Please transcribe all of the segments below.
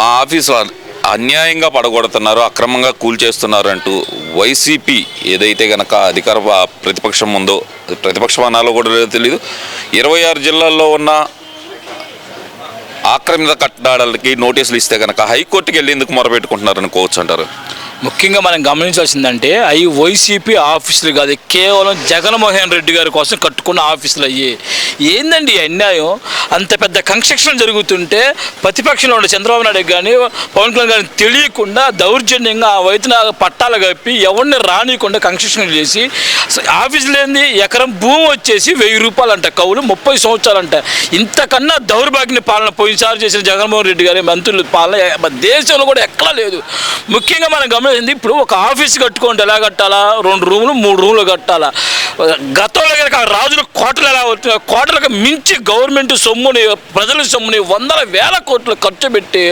మా ఆఫీసు అన్యాయంగా పడగొడుతున్నారు అక్రమంగా కూల్చేస్తున్నారు అంటూ వైసీపీ ఏదైతే గనక అధికార ప్రతిపక్షం ఉందో ప్రతిపక్షం అనాలో కూడా లేదో తెలియదు ఇరవై ఆరు జిల్లాల్లో ఉన్న ఆక్రమిత కట్టడాలకి నోటీసులు ఇస్తే కనుక హైకోర్టుకి వెళ్ళేందుకు మొరపెట్టుకుంటున్నారని మొరపెట్టుకుంటున్నారు అనుకోవచ్చు అంటారు? ముఖ్యంగా మనం గమనించాల్సిందంటే అవి వైసీపీ ఆఫీసులు కాదు కేవలం జగన్మోహన్ రెడ్డి గారి కోసం కట్టుకున్న ఆఫీసులు అయ్యి. ఏందండి ఈ అన్యాయం? అంత పెద్ద కన్స్ట్రక్షన్ జరుగుతుంటే ప్రతిపక్షంలో ఉండే చంద్రబాబు నాయుడు కానీ పవన్ కళ్యాణ్ గారిని తెలియకుండా దౌర్జన్యంగా ఆ వైపున పట్టాలు కప్పి ఎవరిని రానియకుండా కన్స్ట్రక్షన్ చేసి ఆఫీసులేంది ఎకరం భూమి వచ్చేసి వెయ్యి రూపాయలు అంట కవులు ముప్పై సంవత్సరాలు అంట ఇంతకన్నా దౌర్భాగ్య పాలన పోయినసారి చేసిన జగన్మోహన్ రెడ్డి గారి మంత్రుల పాలన మన దేశంలో కూడా ఎక్కడా లేదు. ముఖ్యంగా మనం గమనించింది ఇప్పుడు ఒక ఆఫీస్ కట్టుకోండి. ఎలా కట్టాలా? రెండు రూములు మూడు రూములు కట్టాలా? గతంలో కనుక రాజుల కోటలు ఎలా అవుతున్నాయి కోటలకు మించి గవర్నమెంట్ సొమ్ముని ప్రజల సొమ్ముని వందల వేల కోట్లు ఖర్చు పెట్టి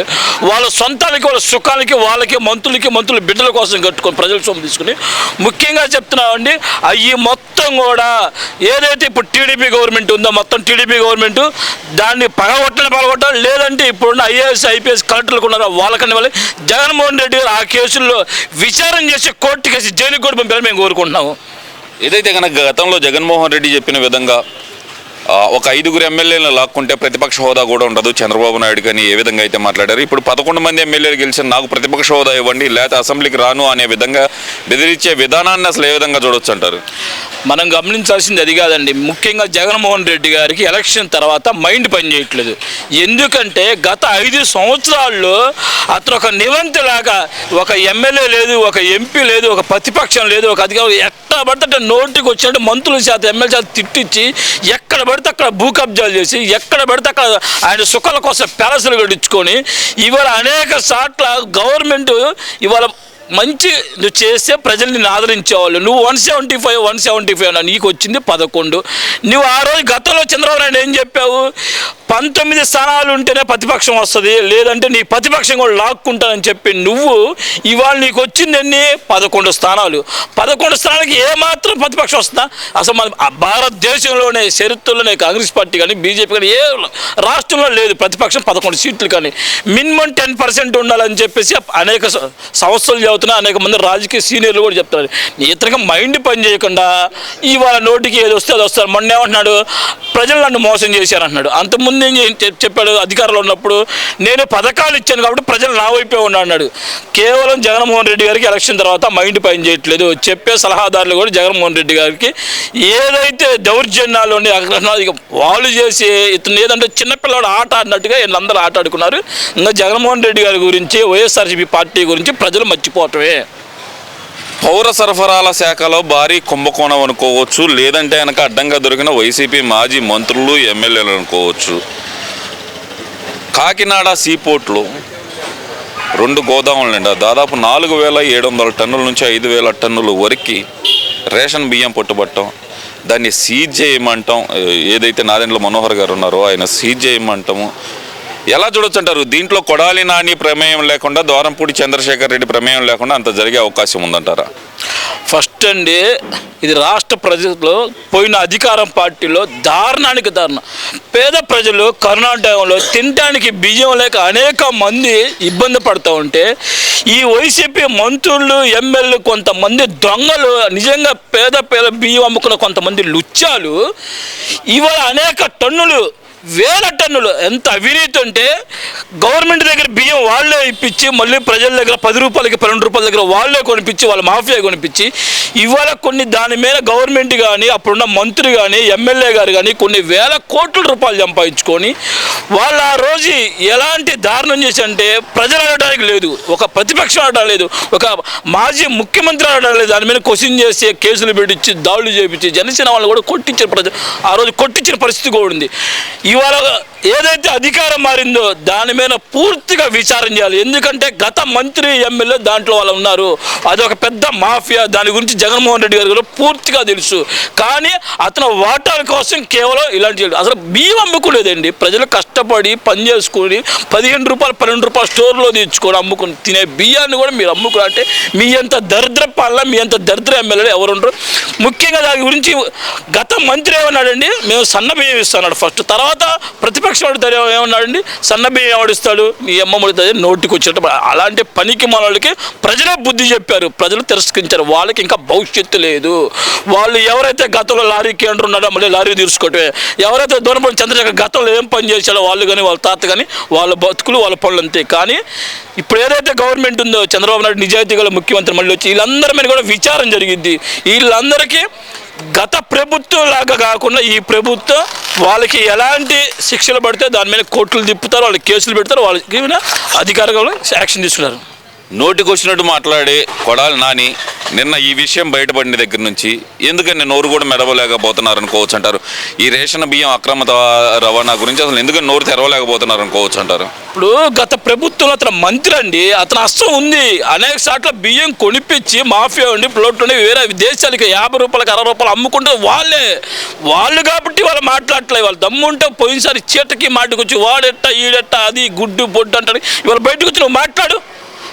వాళ్ళ సొంతానికి వాళ్ళ సుఖానికి వాళ్ళకి మంత్రులకి మంత్రులు బిడ్డల కోసం కట్టుకొని ప్రజల సొమ్ము తీసుకుని ముఖ్యంగా చెప్తున్నామండి అవి మొత్తం కూడా ఏదైతే ఇప్పుడు టీడీపీ గవర్నమెంట్ ఉందో మొత్తం టీడీపీ గవర్నమెంట్ దాన్ని పగగొట్టని పగలగొట్టాలి లేదంటే ఇప్పుడున్న ఐఏఎస్ ఐపీఎస్ కలెక్టర్లకు ఉన్నారో వాళ్ళకన్నా వాళ్ళు జగన్మోహన్ రెడ్డి గారు ఆ కేసుల్లో విచారణ చేసి కోర్టు కేసు జైలుకి కూడా పంపాలని మేము కోరుకుంటున్నాము. ఏదైతే కనుక గతంలో జగన్మోహన్ రెడ్డి చెప్పిన విధంగా ఒక ఐదుగురు ఎమ్మెల్యేలను లాక్కుంటే ప్రతిపక్ష హోదా కూడా ఉండదు. చంద్రబాబు నాయుడు కానీ ఏ విధంగా అయితే మాట్లాడారు. ఇప్పుడు పదకొండు మంది ఎమ్మెల్యేలు గెలిచిన నాకు ప్రతిపక్ష హోదా ఇవ్వండి లేకపోతే అసెంబ్లీకి రాను అనే విధంగా బెదిరించే విధానాన్ని అసలు ఏ విధంగా చూడొచ్చు అంటారు? మనం గమనించాల్సింది అది కాదండి. ముఖ్యంగా జగన్మోహన్ రెడ్డి గారికి ఎలక్షన్ తర్వాత మైండ్ పనిచేయట్లేదు. ఎందుకంటే గత ఐదు సంవత్సరాల్లో అతను ఒక నివంతిలాగా ఒక ఎమ్మెల్యే లేదు ఒక ఎంపీ లేదు ఒక ప్రతిపక్షం లేదు ఒక అధికారం ఎక్కడ పడితే నోటికి వచ్చినట్టు మంత్రుల చేత ఎమ్మెల్యే చేత తిట్టించి ఎక్కడ పడితే అక్కడ భూ కబ్జాలు చేసి ఎక్కడ పడితే అక్కడ ఆయన సుఖాల కోసం పెరసలు గడించుకొని ఇవాళ అనేక సార్ల గవర్నమెంట్ ఇవాళ మంచి నువ్వు చేస్తే ప్రజల్ని ఆదరించేవాళ్ళు నువ్వు one seventy five one seventy five అన్న నీకు వచ్చింది పదకొండు. నువ్వు ఆ రోజు గతంలో చంద్రబాబు నాయుడు ఏం చెప్పావు? పంతొమ్మిది స్థానాలు ఉంటేనే ప్రతిపక్షం వస్తుంది లేదంటే నీ ప్రతిపక్షం కూడా లాక్కుంటానని చెప్పి నువ్వు ఇవాళ నీకు వచ్చింది పదకొండు స్థానాలు. పదకొండు స్థానాలకి ఏమాత్రం ప్రతిపక్షం వస్తుందా? అసలు మన ఆ భారతదేశంలోనే చరిత్రలోనే కాంగ్రెస్ పార్టీ కానీ బీజేపీ కానీ ఏ రాష్ట్రంలో లేదు ప్రతిపక్షం పదకొండు సీట్లు కానీ. మినిమం టెన్ పర్సెంట్ ఉండాలని చెప్పేసి అనేక సంస్థలు అవుతున్నా అనేక మంది రాజకీయ సీనియర్లు కూడా చెప్తున్నారు. నీ ఇతరగా మైండ్ పని చేయకుండా ఇవాళ నోటికి ఏది వస్తే అది వస్తారు. మొన్న ఏమంటున్నాడు? ప్రజలు నన్ను మోసం చేశారంటున్నాడు అంతకుముందు ఏం చెప్పాడు అధికారంలో ఉన్నప్పుడు నేను పథకాలు ఇచ్చాను కాబట్టి ప్రజలు నా వైపే ఉన్నా అన్నాడు. కేవలం జగన్మోహన్ రెడ్డి గారికి ఎలక్షన్ తర్వాత మైండ్ పని చేయట్లేదు. చెప్పే సలహాదారులు కూడా జగన్మోహన్ రెడ్డి గారికి ఏదైతే దౌర్జన్యాలు ఉన్నాయి వాళ్ళు చేసి ఇతను ఏదంటే చిన్నపిల్లవాడు ఆట ఆడినట్టుగా వీళ్ళందరూ ఆట ఆడుకున్నారు. ఇంకా జగన్మోహన్ రెడ్డి గారి గురించి వైఎస్ఆర్సీపీ పార్టీ గురించి ప్రజలు పోవటమే పౌర సరఫరాల శాఖలో భారీ కుంభకోణం అనుకోవచ్చు లేదంటే కనుక అడ్డంగా దొరికిన వైసీపీ మాజీ మంత్రులు ఎమ్మెల్యేలు అనుకోవచ్చు. కాకినాడ సీపోర్ట్లో రెండు గోదాములు నిండా దాదాపు నాలుగు వేల ఏడు వందల టన్నుల నుంచి ఐదు వేల టన్నులు వరకు రేషన్ బియ్యం పట్టుబట్టం. దాన్ని సీజ్ చేయమంటాం ఏదైతే నాదెండ్ల మనోహర్ గారు ఉన్నారో ఆయన సీజ్ చేయమంటాము ఎలా చూడొచ్చు అంటారు? దీంట్లో కొడాలి నాని ప్రమేయం లేకుండా ద్వారంపూడి చంద్రశేఖర్ రెడ్డి ప్రమేయం లేకుండా అంత జరిగే అవకాశం ఉందంటారా? ఫస్ట్ అండి ఇది రాష్ట్ర ప్రజల్లో పోయిన అధికారం పార్టీలో దారుణానికి దారుణం. పేద ప్రజలు కరోనా టైంలో తినడానికి బియ్యం లేక అనేక మంది ఇబ్బంది పడుతూ ఉంటే ఈ వైసీపీ మంత్రులు ఎమ్మెల్యేలు కొంతమంది దొంగలు నిజంగా పేద పేద బియ్యం అమ్ముకున్న కొంతమంది లుచ్చాలు ఇవాళ అనేక టన్నులు వేల టన్నులు. ఎంత అవినీతి అంటే గవర్నమెంట్ దగ్గర బియ్యం వాళ్ళే ఇప్పించి మళ్ళీ ప్రజల దగ్గర పది రూపాయలకి పన్నెండు రూపాయల దగ్గర వాళ్ళే కొనిపించి వాళ్ళ మాఫియా కొనిపించి ఇవాళ కొన్ని దాని మీద గవర్నమెంట్ కానీ అప్పుడున్న మంత్రి కానీ ఎమ్మెల్యే గారు కానీ కొన్ని వేల కోట్ల రూపాయలు సంపాదించుకొని వాళ్ళు ఆ రోజు ఎలాంటి దారుణం చేసి అంటే ప్రజలు అనడానికి లేదు. ఒక ప్రతిపక్షం అనడం లేదు. ఒక మాజీ ముఖ్యమంత్రి అనడం లేదు. దాని మీద క్వశ్చన్ చేసి కేసులు పెట్టించి దాడులు చేపించి జనసేన వాళ్ళు కూడా కొట్టించిన ప్రజలు. ఆ రోజు కొట్టించిన పరిస్థితి కూడా ఉంది. ఇవాళ ఏదైతే అధికారం మారిందో దాని మీద పూర్తిగా విచారం చేయాలి. ఎందుకంటే గత మంత్రి ఎమ్మెల్యే దాంట్లో వాళ్ళు ఉన్నారు. అదొక పెద్ద మాఫియా. దాని గురించి జగన్మోహన్ రెడ్డి గారు కూడా పూర్తిగా తెలుసు. కానీ అతను వాటాల కోసం కేవలం ఇలాంటి అసలు బియ్యం అమ్ముకోలేదండి ప్రజలు కష్టపడి పని చేసుకొని పదిహేను రూపాయలు పన్నెండు రూపాయలు స్టోర్లో తెచ్చుకొని అమ్ముకుని తినే బియ్యాన్ని కూడా మీరు అమ్ముకుని అంటే మీ అంత దరిద్ర పాలన మీ అంత దరిద్ర ఎమ్మెల్యేలు ఎవరు ఉండరు. ముఖ్యంగా దాని గురించి గత మంత్రి ఏమన్నాడండి? మేము సన్న బియ్యం ఇస్తున్నాడు ఫస్ట్. తర్వాత తర్వాత ప్రతిపక్షం వాడు ఏమన్నాడండి? సన్నబియ్యం ఆడిస్తాడు ఎవడిస్తాడు? నీ అమ్మ ముడితే నోటికి వచ్చేట అలాంటి పనికి మనోళ్ళకి ప్రజలే బుద్ధి చెప్పారు. ప్రజలు తిరస్కరించారు. వాళ్ళకి ఇంకా భవిష్యత్తు లేదు. వాళ్ళు ఎవరైతే గతంలో లారీ కేంద్రం ఉన్నాడో మళ్ళీ లారీ తీసుకోవటమే ఎవరైతే దూరపడి చంద్రశేఖర్ గతంలో ఏం పని చేశాడో వాళ్ళు కానీ వాళ్ళ తాత కానీ వాళ్ళ బతుకులు వాళ్ళ పనులు అంతే. కానీ ఇప్పుడు ఏదైతే గవర్నమెంట్ ఉందో చంద్రబాబు నాయుడు నిజాయితీ గల ముఖ్యమంత్రి మళ్ళీ వచ్చి వీళ్ళందరి మీద కూడా విచారం జరిగింది వీళ్ళందరికీ గత ప్రభుత్వం లాగా కాకుండా ఈ ప్రభుత్వం వాళ్ళకి ఎలాంటి శిక్షలు పడితే దాని మీద కోర్టులు తిప్పుతారు వాళ్ళకి కేసులు పెడతారు వాళ్ళకి అధికారంలో యాక్షన్ తీసుకున్నారు. నోటికొచ్చినట్టు మాట్లాడే కొడాలి నాని నిన్న ఈ విషయం బయటపడిన దగ్గర నుంచి ఎందుకని నోరు కూడా మెదవలేకపోతున్నారు అనుకోవచ్చు అంటారు. ఈ రేషన్ బియ్యం అక్రమ రవాణా గురించి అసలు ఎందుకని నోరు తెరవలేకపోతున్నారు అనుకోవచ్చు అంటారు ఇప్పుడు గత ప్రభుత్వంలో అతను మంత్రి అండి అతను అస్త్రం ఉంది. అనేక సార్లు బియ్యం కొనిపించి మాఫియా ఉండి ప్లోట్ ఉండి వేరే దేశాలకి యాభై రూపాయలకి అరవై రూపాయలు అమ్ముకుంటే వాళ్ళే. వాళ్ళు కాబట్టి వాళ్ళు మాట్లాడట్లేదు వాళ్ళు దమ్ముంటే పోయినసారి చీటకి మాటకొచ్చి వాడెట్ట ఈడెట్ట అది గుడ్డు బొడ్డు అంటాడు ఇవాళ బయటకు వచ్చి నువ్వు మాట్లాడు.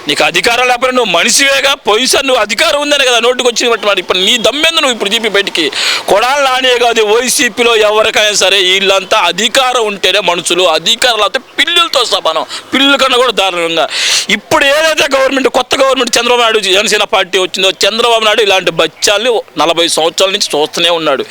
నీకు అధికారం లేకపోతే నువ్వు మనిషివేగా పోయినసారి నువ్వు అధికారం ఉందని కదా నోటుకు వచ్చినటువంటి ఇప్పుడు నీ దమ్మెందు నువ్వు ఇప్పుడు చెప్పి బయటికి? కొడాలి నానే కాదు వైసీపీలో ఎవరికైనా సరే వీళ్ళంతా అధికారం ఉంటేనే మనుషులు అధికారం అయితే పిల్లులతో సమానం. పిల్లుల కన్నా కూడా దారుణంగా. ఇప్పుడు ఏదైతే గవర్నమెంట్ కొత్త గవర్నమెంట్ చంద్రబాబు నాయుడు జనసేన పార్టీ వచ్చిందో చంద్రబాబు నాయుడు ఇలాంటి బచ్చాల్ని నలభై సంవత్సరాల నుంచి చూస్తూనే ఉన్నాడు.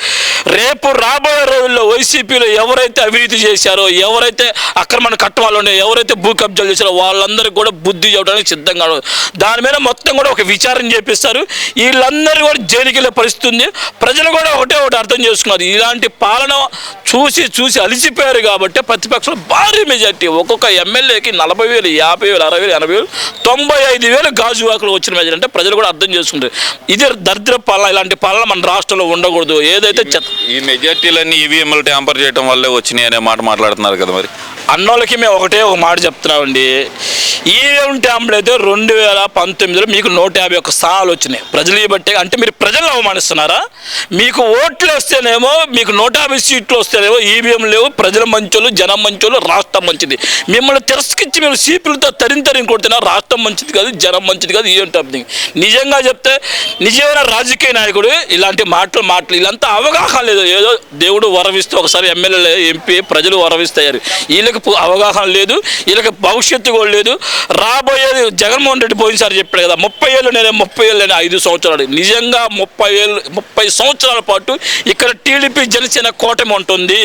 రేపు రాబోయే రోజుల్లో వైసీపీలో ఎవరైతే అవినీతి చేశారో ఎవరైతే అక్రమణ కట్టవాళ్ళు ఉన్నాయో ఎవరైతే భూ కబ్జాలు చేశారో వాళ్ళందరికీ కూడా బుద్ధి చెప్పడానికి సిద్ధంగా ఉన్నారు. దాని మీద మొత్తం కూడా ఒక విచారణ చేపిస్తారు. వీళ్ళందరూ కూడా జైలుకి వెళ్ళే పరిస్థితి ఉంది. ప్రజలు కూడా ఒకటే ఒకటి అర్థం చేసుకున్నారు. ఇలాంటి పాలన చూసి చూసి అలిసిపోయారు కాబట్టి ప్రతిపక్షాలు భారీ మెజార్టీ. ఒక్కొక్క ఎమ్మెల్యేకి నలభై వేలు యాభై వేలు అరవై వేలు ఎనభై వేలు తొంభై ఐదు వేలు గాజువాకులు వచ్చిన మెజార్టీ అంటే ప్రజలు కూడా అర్థం చేసుకుంటారు. ఇది దరిద్ర పాలన. ఇలాంటి పాలన మన రాష్ట్రంలో ఉండకూడదు. ఏదైతే చెత్త ఈ మెజార్టీలన్నీ ఈవీఎంలు ట్యాంపర్ చేయడం వల్లే వచ్చినాయి అనే మాట మాట్లాడుతున్నారు కదా మరి. అన్నోళ్ళకి మేము ఒకటే ఒక మాట చెప్తున్నామండి. ఈవీఎం ట్యాంపులు అయితే రెండు వేల పంతొమ్మిదిలో మీకు నూట యాభై ఒక్క స్థానాలు వచ్చినాయి. ప్రజలు బట్టే అంటే మీరు ప్రజలను అవమానిస్తున్నారా? మీకు ఓట్లు వస్తేనేమో మీకు నూట యాభై సీట్లు వస్తేనేమో ఈవీఎం లేవు ప్రజల మంచోళ్ళు జనం మంచోళ్ళు రాష్ట్రం మంచిది. మిమ్మల్ని తిరస్కరించి మేము సీపులతో తరిం తరిం కొడుతున్నా రాష్ట్రం మంచిది కాదు జనం మంచిది కాదు ఈవీఎం ట్యాంప్ నిజంగా చెప్తే నిజమైన రాజకీయ నాయకుడు ఇలాంటి మాటలు మాటలు ఇలాంతా అవగాహన లేదు. ఏదో దేవుడు వరవిస్తే ఒకసారి ఎమ్మెల్యే ఎంపీ ప్రజలు వరవిస్తారు వీళ్ళకి అవగాహన లేదు వీళ్ళకి భవిష్యత్తు కూడా లేదు. రాబోయేది జగన్మోహన్ రెడ్డి పోయినసారి చెప్పాడు కదా ముప్పై ఏళ్ళు నేను ముప్పై ఏళ్ళు నేను ఐదు సంవత్సరాలు నిజంగా ముప్పై ఏళ్ళు ముప్పై సంవత్సరాల పాటు ఇక్కడ టీడీపీ జనసేన కూటమి ఉంటుంది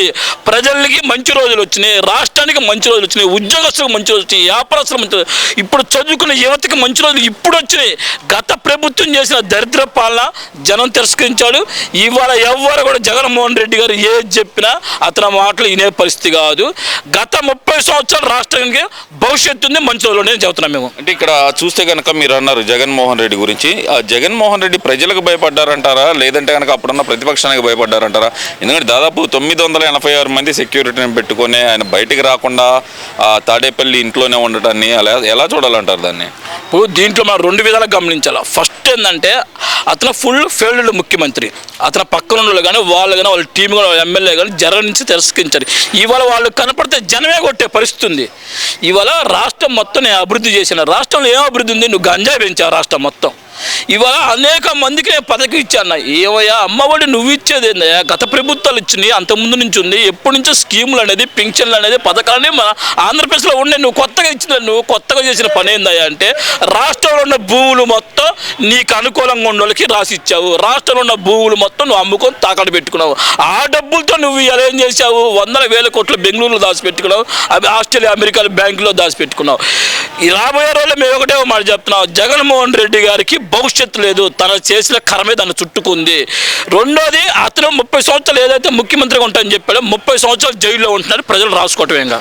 ప్రజలకి మంచి రోజులు వచ్చినాయి రాష్ట్రానికి మంచి రోజులు వచ్చినాయి ఉద్యోగస్తులకు మంచి రోజులు వచ్చినాయి వ్యాపారస్తులకు మంచి ఇప్పుడు చదువుకున్న యువతకి మంచి రోజులు ఇప్పుడు వచ్చినాయి. గత ప్రభుత్వం చేసిన దరిద్ర పాలన జనం తిరస్కరించాడు. ఇవాళ ఎవ్వరు కూడా జగన్మోహన్ రెడ్డి గారు ఏది చెప్పినా అతని మాటలు వినే పరిస్థితి కాదు. గత ముప్పై సంవత్సరాలు రాష్ట్రానికి భవిష్యత్తు ఉంది మంచి రోజులు నేను చెబుతున్నాం మేము. అంటే ఇక్కడ చూస్తే కనుక మీరు అన్నారు జగన్మోహన్ రెడ్డి గురించి. ఆ జగన్మోహన్ రెడ్డి ప్రజలకు భయపడ్డారంటారా? లేదంటే కనుక అప్పుడున్న ప్రతిపక్షానికి భయపడ్డారంటారా? ఎందుకంటే దాదాపు తొమ్మిది వందల ఎనభై ఆరు మంది సెక్యూరిటీని పెట్టుకొని ఆయన బయటికి రాకుండా ఆ తాడేపల్లి ఇంట్లోనే ఉండటాన్ని అలా ఎలా చూడాలంటారు దాన్ని? ఇప్పుడు దీంట్లో మనం రెండు విధాలుగా గమనించాలి. ఫస్ట్ ఏంటంటే అతను ఫుల్ ఫెయిల్డ్ ముఖ్యమంత్రి. అతను పక్కన వాళ్ళు కానీ వాళ్ళు కానీ వాళ్ళ టీం కానీ వాళ్ళ ఎమ్మెల్యే కానీ జనం నుంచి తిరస్కరించారు. ఇవాళ వాళ్ళు కనపడితే జనమే కొట్టే పరిస్థితి ఉంది ఇవాళ రాష్ట్రం మొత్తం నేను అభివృద్ధి చేసిన రాష్ట్రంలో ఏం అభివృద్ధి ఉంది? నువ్వు గంజాయి పెంచావు రాష్ట్రం మొత్తం. ఇవాళ అనేక మందికి నేను పథకం ఇచ్చాను. ఏవయ్యా అమ్మఒడి నువ్వు ఇచ్చేది ఏందయ్యా? గత ప్రభుత్వాలు ఇచ్చినాయి అంతకుముందు నుంచి ఉంది. ఎప్పటి నుంచో స్కీములు అనేది పింఛన్లు అనేది పథకాలని మన ఆంధ్రప్రదేశ్లో ఉండే. నువ్వు కొత్తగా ఇచ్చిన నువ్వు కొత్తగా చేసిన పని ఏందయ్యా అంటే రాష్ట్రంలో ఉన్న భూములు మొత్తం నీకు అనుకూలంగా ఉన్న వాళ్ళకి రాసి ఇచ్చావు. రాష్ట్రంలో ఉన్న భూములు మొత్తం నువ్వు అమ్ముకొని తాకట్టు పెట్టుకున్నావు. ఆ డబ్బులతో నువ్వు ఎలా ఏం చేసావు వందల వేల కోట్లు బెంగళూరులో దాచిపెట్టుకున్నావు. అవి ఆస్ట్రేలియా అమెరికాలో బ్యాంకులో దాచిపెట్టుకున్నావు. రాబోయే రోజుల్లో మేము ఒకటే మాట చెప్తున్నాం. జగన్మోహన్ రెడ్డి గారికి భవిష్యత్తు లేదు. తన చేసిన కరమే తను చుట్టుకుంది. రెండోది అతను ముప్పై సంవత్సరాలు ఏదైతే ముఖ్యమంత్రిగా ఉంటానని చెప్పాడో ముప్పై సంవత్సరాలు జైల్లో ఉంటున్నారు ప్రజలు రాసుకోవటమేగా.